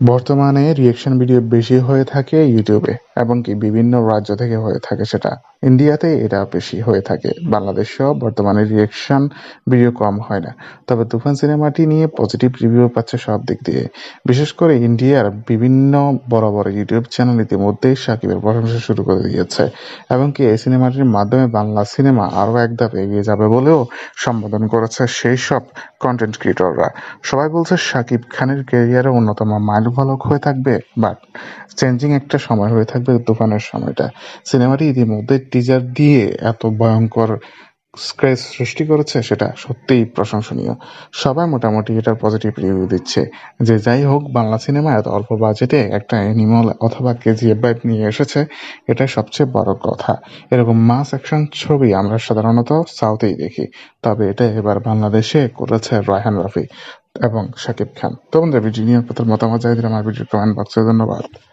বর্তমানে reaction video বেশি হয়ে থাকে ইউটিউবে এবং কি বিভিন্ন রাজ্য থেকে হয়ে থাকে সেটা। ইন্ডিয়াতে এটা বেশি হয়ে থাকে। বাংলাদেশেও বর্তমানে রিয়েকশন ভিডিও কম হয় না। তবে তুফান সিনেমাটি নিয়ে পজিটিভ রিভিউ পাচ্ছে সব দিক দিয়ে। বিশেষ করে ইন্ডিয়ার বিভিন্ন বড় বড় ইউটিউব চ্যানেল ইতিমধ্যেই সাকিবের প্রশংসা শুরু করে দিয়েছে। এবং কি এই সিনেমাটির মাধ্যমে বাংলা সিনেমা আরও এক ধাপ এগিয়ে যাবে বলেও সম্বোধন করেছে সেই সব কন্টেন্ট ক্রিয়েটররা সবাই বলছে সাকিব খানের ক্যারিয়ারে অন্যতম মাইল ফলক হয়ে থাকবে বাট চেঞ্জিং একটা সময় হয়ে থাকবে তুফানের সময়টা। সিনেমাটি ইতিমধ্যে টিজার দিয়ে এত ভয়ঙ্কর স্ক্রেচ সৃষ্টি করেছে, সেটা সত্যিই প্রশংসনীয়। সবাই মোটামুটি এটার পজিটিভ রিভিউ দিচ্ছে। যে যাই হোক, বাংলা সিনেমা এত অল্প বাজেটে একটা অ্যানিমাল অথবা কেজিএফ বাইক নিয়ে এসেছে এটা সবচেয়ে বড় কথা। এরকম মাস অ্যাকশন ছবি আমরা সাধারণত সাউথেই দেখি, তবে এটা এবার বাংলাদেশে করেছে রায়হান রাফি এবং শাকিব খান। তো বন্ধুরা ভিডিও নিয়ে আপনাদের মতামত জানিয়ে দিলাম। আমার ভিডিও কমেন্ট বক্সে ধন্যবাদ।